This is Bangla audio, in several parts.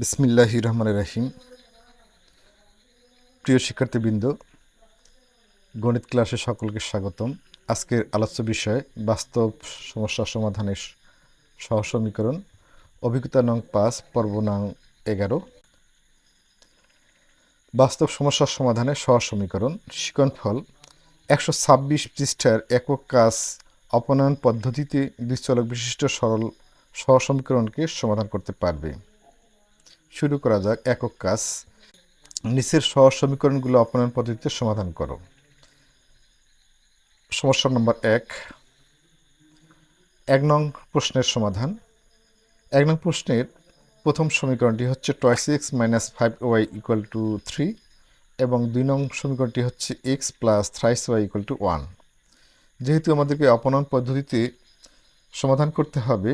বিসমিল্লাহ রহমান রাহিম। প্রিয় শিক্ষার্থীবৃন্দ, গণিত ক্লাসে সকলকে স্বাগতম। আজকের আলোচ্য বিষয় বাস্তব সমস্যা সমাধানের সহ সমীকরণ অভিজ্ঞতা নং পাঁচ, পর্ব নং এগারো। বাস্তব সমস্যার সমাধানে সহ সমীকরণ শিকনফল একশো ছাব্বিশ পৃষ্ঠার একক কাজ অপনয়ন পদ্ধতিতে দ্বিচলক বিশিষ্ট সরল সহ সমীকরণকে সমাধান করতে পারবে। শুরু করা যাক, একক কাজ। নিচের সহজ সমীকরণগুলো অপনয়ন পদ্ধতিতে সমাধান করো। সমস্যা নম্বর এক। এক নং প্রশ্নের সমাধান। এক নং প্রশ্নের প্রথম সমীকরণটি হচ্ছে twice x minus five y equal to three এবং দুই নং সমীকরণটি হচ্ছে x plus thrice y equal to one যেহেতু আমাদেরকে অপনয়ন পদ্ধতিতে সমাধান করতে হবে,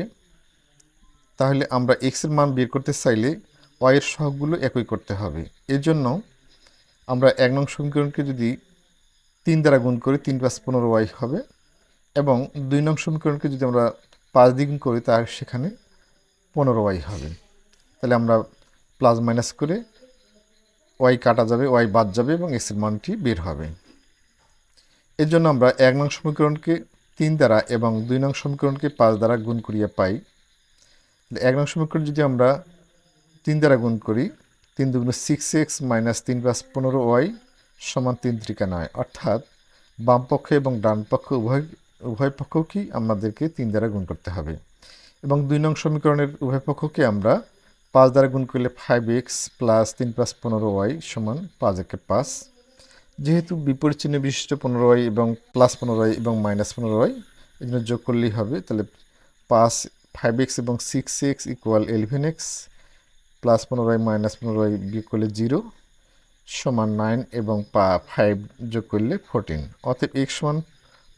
তাহলে আমরা এক্সের মান বের করতে চাইলে ওয়াইয়ের সহগগুলো একই করতে হবে। এর জন্য আমরা এক নং সমীকরণকে যদি তিন দ্বারা গুণ করি, তিন প্লাস পনেরো ওয়াই হবে এবং দুই নং সমীকরণকে যদি আমরা পাঁচ দ্বিগুণ করি, তার সেখানে পনেরো ওয়াই হবে। তাহলে আমরা প্লাস মাইনাস করে ওয়াই কাটা যাবে ওয়াই বাদ যাবে এবং এক্সের মানটি বের হবে। এর জন্য আমরা এক নং সমীকরণকে তিন দ্বারা এবং দুই নং সমীকরণকে পাঁচ দ্বারা গুণ করিয়া পাই। এক নং সমীকরণ যদি আমরা তিন দ্বারা গুণ করি, তিন দুগুণ সিক্স এক্স মাইনাস তিন প্লাস পনেরো ওয়াই সমান তিন ত্রিকা নয়। অর্থাৎ বাম পক্ষ এবং ডান পক্ষ, উভয় উভয় পক্ষকেই আমাদেরকে তিন দ্বারা গুণ করতে হবে। এবং দুই নং সমীকরণের উভয় পক্ষকে আমরা পাঁচ দ্বারা গুণ করলে ফাইভ এক্স প্লাস তিন প্লাস পনেরো ওয়াই সমান পাঁচ একে পাঁচ। যেহেতু বিপরীত চিহ্ন বিশিষ্ট পনেরো ওয়াই এবং প্লাস পনেরো ওয়াই এবং মাইনাস পনেরো ওয়াই এই জন্য যোগ করলেই হবে, তাহলে পাঁচ ফাইভ এক্স এবং six x equal eleven x plus পনেরোয় minus পনেরোয় বিয়োগ করলে জিরো সমান নাইন এবং পা ফাইভ যোগ করলে ফোরটিন অতএব এক্স সমান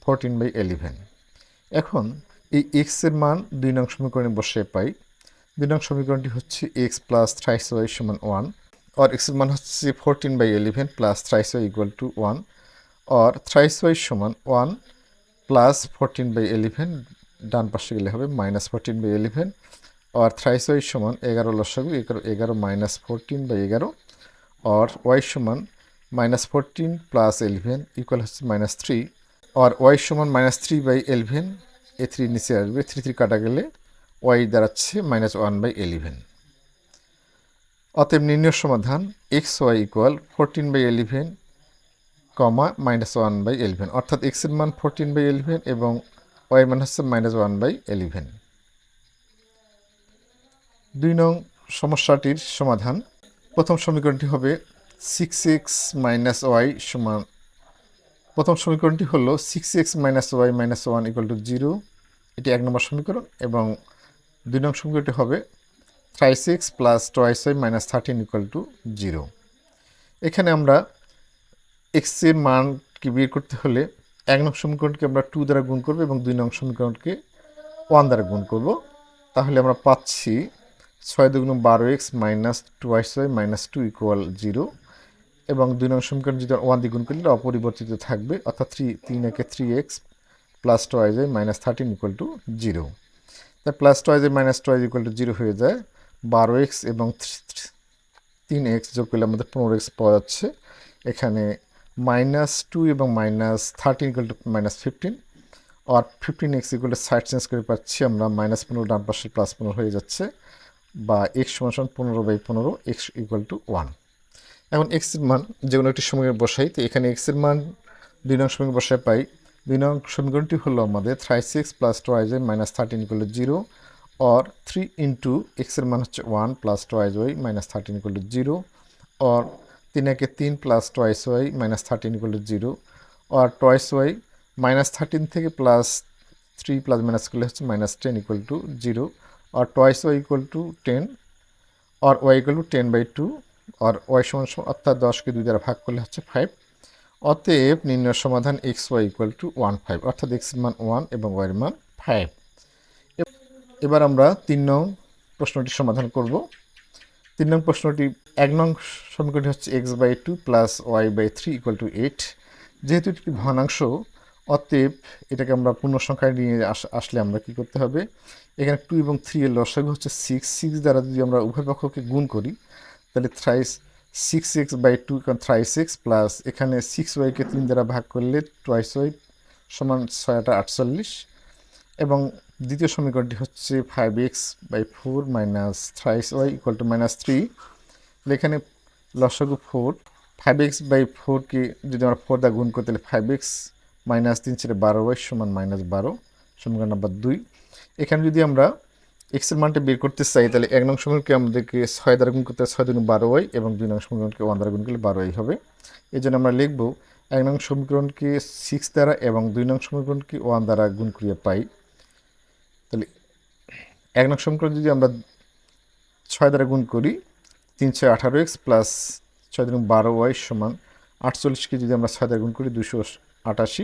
ফোরটিন বাই এলিভেন এখন এই এক্সের মান দুই নং সমীকরণে বসে পাই। দুই নং সমীকরণটি হচ্ছে এক্স প্লাস থ্রাইস ওয়াই সমান ওয়ান অর এক্সের মান হচ্ছে fourteen by eleven plus thrice y equal to one or thrice y সমান one plus fourteen by eleven ডান পাশে গেলে হবে minus fourteen by eleven or thrice y সমান এগারো লসাগু, এগারো এগারো মাইনাস ফোরটিন বাই এগারো অর ওয়াই সমান minus fourteen plus eleven equal হচ্ছে মাইনাস থ্রি অর ওয়াই সমান minus three by eleven A three নিচে আসবে থ্রি থ্রি কাটা গেলে ওয়াই দাঁড়াচ্ছে মাইনাস ওয়ান বাই এলিভেন অতএব নির্ণয় সমাধান x y equal fourteen by eleven comma minus one by eleven অর্থাৎ এক্সের মান ফোরটিন বাই এলিভেন এবং ওয়াই মান হচ্ছে মাইনাস ওয়ান বাই এলিভেন দুই নং সমস্যাটির সমাধান। প্রথম সমীকরণটি হবে সিক্স এক্স মাইনাস ওয়াই সমান প্রথম সমীকরণটি হলো six x minus y minus one equal to zero এটি এক নম্বর সমীকরণ এবং দুই নং সমীকরণটি হবে thrice six plus twice y minus thirteen equal to zero এখানে আমরা এক্সের মানকে বের করতে হলে এক নং সমীকরণকে আমরা টু দ্বারা গুণ করব এবং দুই নং সমীকরণকে ওয়ান দ্বারা গুণ করব। তাহলে আমরা পাচ্ছি ছয় দুগুণ বারো x minus twice y minus two equal zero এবং দুই নং সমীকরণ যদি ওয়ান দ্বিগুণ করলে অপরিবর্তিত থাকবে, অর্থাৎ থ্রি, তিন একে three x plus twice minus thirteen equal to zero তাই plus twice minus twice equal to zero হয়ে যায়, বারো এক্স এবং তিন এক্স যোগ করলে আমাদের পনেরো এক্স পাওয়া যাচ্ছে। এখানে মাইনাস টু এবং minus thirteen equal to minus fifteen, R fifteen x equal to side change করে পাচ্ছি আমরা, মাইনাস পনেরো, ডান পাশে প্লাস পনেরো হয়ে যাচ্ছে। বা এক্স সমান সমান পনেরো বাই পনেরো এক্স ইকুয়াল টু ওয়ান এখন এক্সের মান, যে কোনো একটি সময় বসাই, তো এখানে এক্সের মান দুই নং সময় বসায় পাই। দুই নং সমীকরণটি হলো আমাদের thrice six plus twice y minus thirteen equal to zero or three into এক্সের মান হচ্ছে one plus twice y minus thirteen equal to zero or তিন একে তিন plus twice y minus thirteen equal to zero or twice y minus thirteen থেকে প্লাস থ্রি প্লাস মাইনাস করলে হচ্ছে minus ten equal to zero और twice y equal to ten R y equal to ten by two R y সমান অর্থাৎ দশকে দুই দ্বারা ভাগ করলে হচ্ছে ফাইভ অতএব নির্ণয় সমাধান x y equal to one five অর্থাৎ এক্সের মান ওয়ান এবং ওয়াইয়ের মান ফাইভ এবার আমরা তিন নং প্রশ্নটি সমাধান করব। তিন নং প্রশ্নটি, এক নং সমীকরণটি হচ্ছে x by two plus y by three equal to eight যেহেতু এটি ভগ্নাংশ, অতএব এটাকে আমরা পূর্ণ সংখ্যায় নিয়ে আস- আসলে আমরা কি করতে হবে? এখানে টু এবং থ্রি এর লসাগু হচ্ছে সিক্স সিক্স দ্বারা যদি আমরা উভয় পক্ষকে গুণ করি, তাহলে thrice six x by two thrice x plus এখানে সিক্স ওয়াইকে তিন দ্বারা ভাগ করলে টোয়াইস ওয়াই সমান ছয়টা আটচল্লিশ এবং দ্বিতীয় সমীকরণটি হচ্ছে five x by four minus thrice y equal to minus three এখানে লসাগু ফোর ফাইভ এক্স বাই ফোরকে যদি আমরা ফোর দ্বারা গুণ করি, তাহলে ফাইভ এক্স মাইনাস তিন ছেড়ে বারো ওয়াই সমান মাইনাস বারো, সমীকরণ নাম্বার দুই। এখানে যদি আমরা এক্সের মানটা বের করতে চাই, তাহলে এক নং সমীকরণকে আমাদেরকে ছয় দ্বারা গুণ করতে ছয় দুগুণ বারো ওয়াই এবং দুই নং সমীকরণকে ওয়ান দ্বারা গুণ করলে বারো ওয়াই হবে। এই জন্য আমরা লিখব এক নং সমীকরণকে সিক্স দ্বারা এবং দুই নং সমীকরণকে ওয়ান দ্বারা গুণ করিয়ে পাই। তাহলে এক নং সমীকরণ যদি আমরা ছয় দ্বারা গুণ করি, তিন ছয় আঠারো এক্স প্লাস ছয় দিন বারো ওয়াই সমান আটচল্লিশকে যদি আমরা ছয় দ্বারা গুণ করি দুশো আটাশি।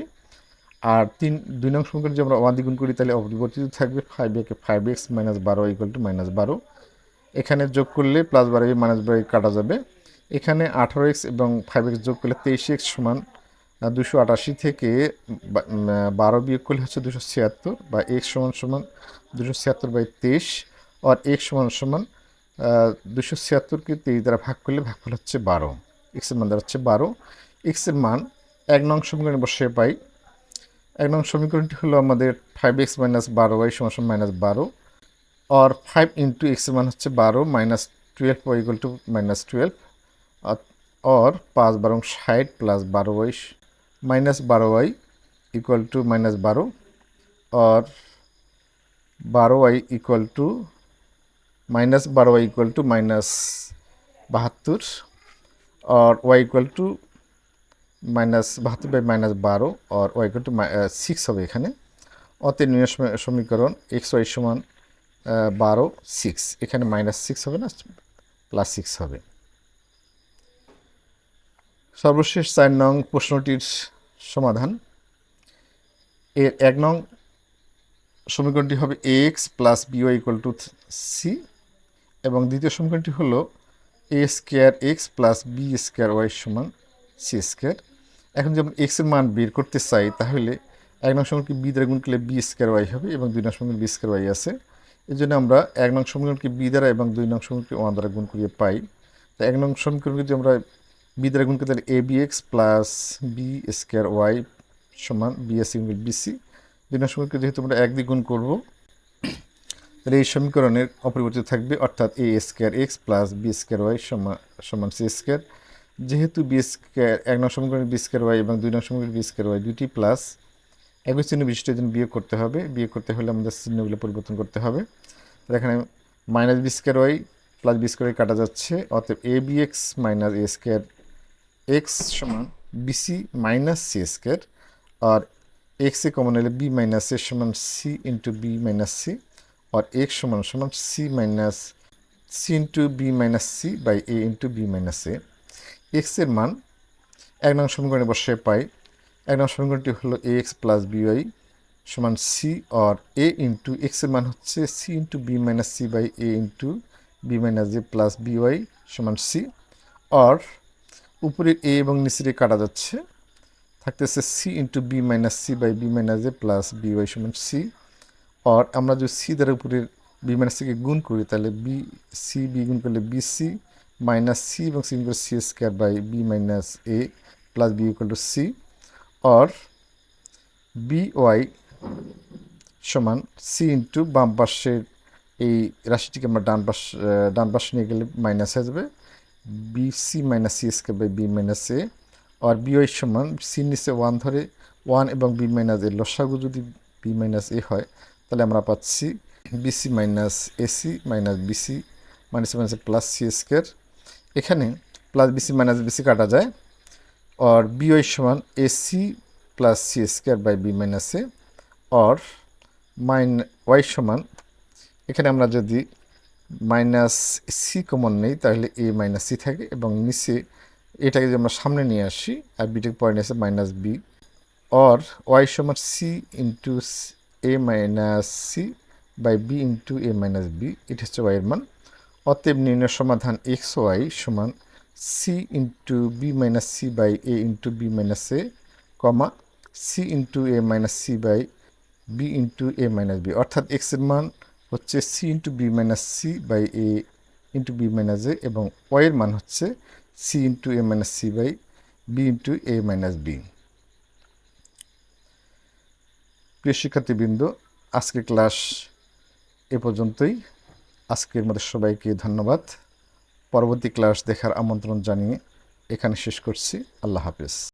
আর তিন, দুই নং সমীকরণ যদি আমরা ওয়ান দিয়ে গুণ করি, তাহলে অপরিবর্তিত থাকবে ফাইভ একে ফাইভ এক্স মাইনাস বারো ইকুয়াল টু মাইনাস বারো। এখানে যোগ করলে প্লাস বারো মাইনাস বারো কাটা যাবে। এখানে আঠারো এক্স এবং ফাইভ এক্স যোগ করলে তেইশ এক্স সমান দুশো আটাশি থেকে বারো বিয়োগ করলে হচ্ছে দুশো ছিয়াত্তর, বা এক্স সমান সমান দুশো ছিয়াত্তর বাই তেইশ, আর এক্স সমান সমান দুশো ছিয়াত্তরকে তেইশ দ্বারা ভাগ করলে ভাগফল হচ্ছে বারো। এক্সের মান দাঁড়াচ্ছে বারো। এক্সের মান এক নং সমীকরণে বসে পাই এক নং সমীকরণটি হলো আমাদের ফাইভ এক্স মাইনাস বারো ওয়াই সমান মাইনাস বারো অর ফাইভ ইন্টু এক্স মান হচ্ছে বারো minus twelve y equal to minus twelve or পাঁচ বারো ষাট প্লাস বারো ওয়াই মাইনাস বারো ওয়াই ইকুয়াল টু মাইনাস বারো অর বারো ওয়াই ইকুয়াল টু মাইনাস বারো ওয়াই ইকুয়াল টু মাইনাস বাহাত্তর আর ওয়াই ইকুয়াল টু মাইনাস বাহাত্তর বাই মাইনাস বারো আর ওয়াই ইকুয়াল টু সিক্স হবে এখানে। অতএব সমী- সমীকরণ এক্স ওয়াই সমান বারো সিক্স এখানে মাইনাস সিক্স হবে না প্লাস সিক্স হবে। সর্বশেষ চার নং প্রশ্নটির সমাধান। এর এক নং সমীকরণটি হবে x plus b y equal to c এবং দ্বিতীয় সমীকরণটি হলো a square x plus b square y সমান সি স্কোয়ার এখন যেমন এক্সের মান বের করতে চাই, তাহলে এক নং সমীকরণকে বি দ্বারা গুণ করলে বি স্কোয়ার ওয়াই হবে এবং দুই নং সমীকরণ বি স্কোয়ার ওয়াই আছে। এই জন্য আমরা এক নং সমীকরণকে বি দ্বারা এবং দুই নং সমীকরণকে ওয়ান দ্বারা গুণ করিয়ে পাই। তো এক নং সমীকরণকে যদি আমরা বি দ্বারা গুণ করি, তাহলে a b x plus b square y সমান b s equal b c দুই নং সমীকরণকে যেহেতু আমরা এক দিয়ে গুণ করব, তাহলে এই সমীকরণের অপরিবর্তিত থাকবে, অর্থাৎ a square x plus b square y সমান সমান সি স্কোয়ার যেহেতু বিস্কের, এক নং সমীকরণের বিস্কের ওয়াই এবং দুই নং সমীকরণের বিস্কের ওয়াই দুটি প্লাস একই চিহ্ন বিশিষ্ট জন্য বিয়োগ করতে হবে। বিয়োগ করতে হলে আমাদের চিহ্নগুলো পরিবর্তন করতে হবে। তাহলে এখানে minus b square y plus b square কাটা যাচ্ছে। অতএব a b x minus a square x সমান b c minus c square R x a common হলে বি মাইনাস এ সমান c into b minus c আর এক্স সমান সমান c minus c into b minus c by a into b minus a এক্সের মান, এক নং সমীকরণে বসে পাই, এক নং সমীকরণটি হলো a x plus b y সমান সি আর এ ইন্টু এক্সের মান হচ্ছে c into b minus c by a into b minus a plus b y সমান সি আর উপরের এ এবং নিচের এ কাটা যাচ্ছে, থাকতেছে c into b minus c by b minus a plus b y সমান সি আর আমরা যদি সি দ্বারা উপরের বি মাইনাস সিকে গুণ করি, তাহলে বি সি বি গুণ করলে বি সি মাইনাস সি এবং সি করে c square by b minus a plus b equal to c R b y সমান সি ইন্টু বাম পাশের এই রাশিটিকে আমরা ডান পাশ ডান পাশে নিয়ে গেলে মাইনাস হয়ে যাবে। B c minus c square by b minus a R b y সমান সি নিচে ওয়ান ধরে ওয়ান এবং বি মাইনাস এ লসাগু যদি বি মাইনাস এ হয়, তাহলে আমরা পাচ্ছি b c minus a c minus b c minus minus plus c square এখানে plus b c minus b c কাটা যায় অর বিওই সমান a c plus c square by b minus a or mine Y সমান, এখানে আমরা যদি মাইনাস সি কমন নেই, তাহলে এ মাইনাস সি থাকে, এবং নিচে এটাকে যদি আমরা সামনে নিয়ে আসি, আর বিটেক পয়েন্ট আছে মাইনাস বি অর ওয়াই সমান c into a minus c by b into a minus b এটা হচ্ছে ওয়াইয়ের মান। অতএব নির্ণয় সমাধান এক্স ওয়াই সমান c into b minus c by a into b minus a comma c into a minus c by b into a minus b অর্থাৎ এক্সের মান হচ্ছে c into b minus c by a into b minus a এবং ওয়ের মান হচ্ছে c into a minus c by b into a minus b প্রিয় শিক্ষার্থীবৃন্দ, আজকের ক্লাস এ পর্যন্তই। আজকের মধ্যে সবাইকে ধন্যবাদ। পরবর্তী ক্লাস দেখার আমন্ত্রণ জানিয়ে এখানে শেষ করছি। আল্লাহ হাফেজ।